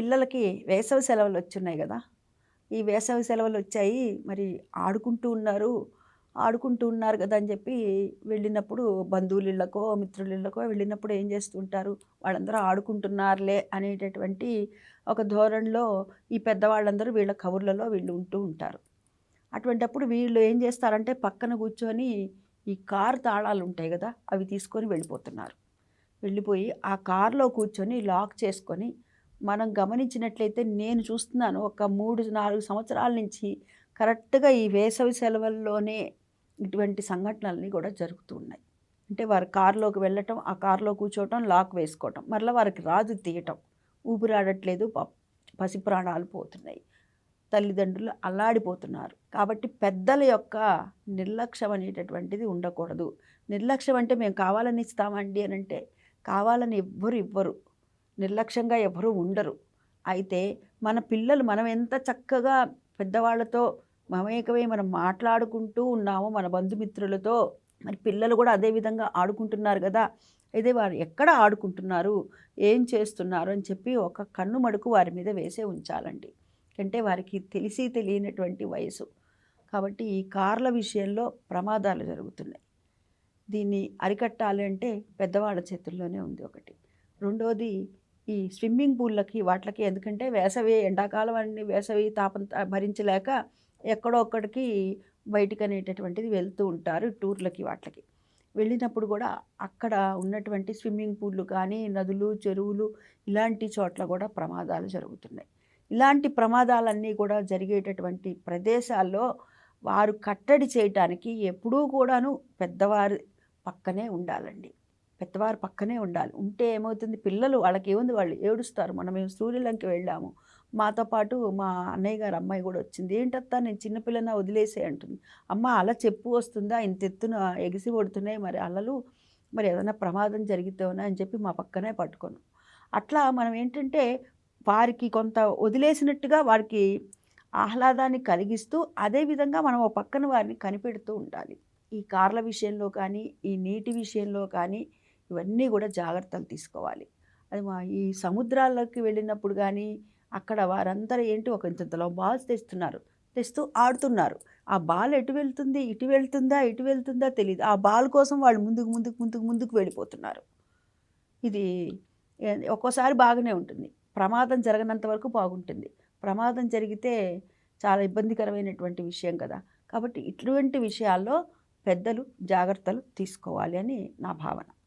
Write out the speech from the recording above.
పిల్లలకి వేసవి సెలవులు వచ్చున్నాయి కదా. ఈ వేసవి సెలవులు వచ్చాయి. మరి ఆడుకుంటూ ఉన్నారు. ఆడుకుంటూ ఉన్నారు కదా అని చెప్పి వెళ్ళినప్పుడు బంధువుల ఇళ్ళకో మిత్రుల ఇళ్ళకో వెళ్ళినప్పుడు ఏం చేస్తుంటారు వాళ్ళందరూ ఆడుకుంటున్నారులే అనేటటువంటి ఒక ధోరణిలో ఈ పెద్దవాళ్ళందరూ వీళ్ళ కబుర్లలో వీళ్ళు ఉంటూ ఉంటారు. అటువంటప్పుడు వీళ్ళు ఏం చేస్తారంటే పక్కన కూర్చొని ఈ కారు తాళాలు ఉంటాయి కదా అవి తీసుకొని వెళ్ళిపోతున్నారు. వెళ్ళిపోయి ఆ కారులో కూర్చొని లాక్ చేసుకొని మనం గమనించినట్లయితే నేను చూస్తున్నాను ఒక మూడు నాలుగు సంవత్సరాల నుంచి కరెక్ట్గా ఈ వేసవి సెలవుల్లోనే ఇటువంటి సంఘటనలన్నీ కూడా జరుగుతూ ఉన్నాయి. అంటే వారు కారులోకి వెళ్ళటం ఆ కారులో కూర్చోవటం లాక్ వేసుకోవటం మరలా వారికి రాజు తీయటం ఊపిరాడట్లేదు ప- పసి ప్రాణాలు పోతున్నాయి తల్లిదండ్రులు అల్లాడిపోతున్నారు. కాబట్టి పెద్దల యొక్క నిర్లక్ష్యం అనేటటువంటిది ఉండకూడదు. నిర్లక్ష్యం అంటే మేము కావాలని ఇస్తామండి అని అంటే కావాలని ఎవ్వరు ఇవ్వరు. నిర్లక్ష్యంగా ఎవరు ఉండరు. అయితే మన పిల్లలు మనం ఎంత చక్కగా పెద్దవాళ్ళతో మమేకమై మనం మాట్లాడుకుంటూ ఉన్నామో మన బంధుమిత్రులతో మరి పిల్లలు కూడా అదే విధంగా ఆడుకుంటున్నారు కదా. అయితే వారు ఎక్కడ ఆడుకుంటున్నారు? ఏం చేస్తున్నారు? అని చెప్పి ఒక కన్ను మడుకు వారి మీద వేసే ఉంచాలండి. అంటే వారికి తెలిసి తెలియనటువంటి వయసు. కాబట్టి ఈ కార్ల విషయంలో ప్రమాదాలు జరుగుతున్నాయి. దీన్ని అరికట్టాలి అంటే పెద్దవాళ్ళ చేతుల్లోనే ఉంది ఒకటి. రెండోది ఈ స్విమ్మింగ్ పూల్లకి వాటికి ఎందుకంటే వేసవి ఎండాకాలం అన్ని వేసవి తాపం భరించలేక ఎక్కడో ఒక్కడికి బయటికి అనేటటువంటిది వెళ్తూ ఉంటారు టూర్లకి వాటికి వెళ్ళినప్పుడు కూడా అక్కడ ఉన్నటువంటి స్విమ్మింగ్ పూల్లు కానీ నదులు చెరువులు ఇలాంటి చోట్ల కూడా ప్రమాదాలు జరుగుతున్నాయి. ఇలాంటి ప్రమాదాలన్నీ కూడా జరిగేటటువంటి ప్రదేశాల్లో వారు కట్టడి చేయటానికి ఎప్పుడూ కూడాను పెద్దవారి పక్కనే ఉండాలండి. పెద్దవారు పక్కనే ఉండాలి. ఉంటే ఏమవుతుంది? పిల్లలు వాళ్ళకి ఏముంది వాళ్ళు ఏడుస్తారు. మనం మేము సూర్యలంకి వెళ్ళాము. మాతో పాటు మా అన్నయ్య గారు అమ్మాయి కూడా వచ్చింది. ఏంటత్తా? నేను చిన్నపిల్లన వదిలేసే అంటుంది. అమ్మ అలా చెప్పు వస్తుందా? ఇంత ఎత్తున ఎగిసి పడుతున్నాయి మరి అలలు. మరి ఏదైనా ప్రమాదం జరిగితేనా అని చెప్పి మా పక్కనే పట్టుకోను అట్లా మనం ఏంటంటే వారికి కొంత వదిలేసినట్టుగా వారికి ఆహ్లాదాన్ని కలిగిస్తూ అదేవిధంగా మనం ఒక పక్కన వారిని కనిపెడుతూ ఉండాలి. ఈ కార్ల విషయంలో కానీ ఈ నీటి విషయంలో కానీ ఇవన్నీ కూడా జాగ్రత్తలు తీసుకోవాలి. అది మా ఈ సముద్రాల్లోకి వెళ్ళినప్పుడు కానీ అక్కడ వారందరూ ఏంటి ఒక ఇంతలో బాల్స్ తెస్తున్నారు. తెస్తూ ఆడుతున్నారు. ఆ బాల్ ఎటు వెళ్తుంది? ఇటు వెళ్తుందా? ఇటు వెళ్తుందా? తెలియదు ఆ బాల్ కోసం వాళ్ళు ముందుకు ముందుకు ముందుకు ముందుకు వెళ్ళిపోతున్నారు. ఇది ఒక్కోసారి బాగానే ఉంటుంది. ప్రమాదం జరగనంత వరకు బాగుంటుంది. ప్రమాదం జరిగితే చాలా ఇబ్బందికరమైనటువంటి విషయం కదా. కాబట్టి ఇటువంటి విషయాల్లో పెద్దలు జాగ్రత్తలు తీసుకోవాలి అని నా భావన.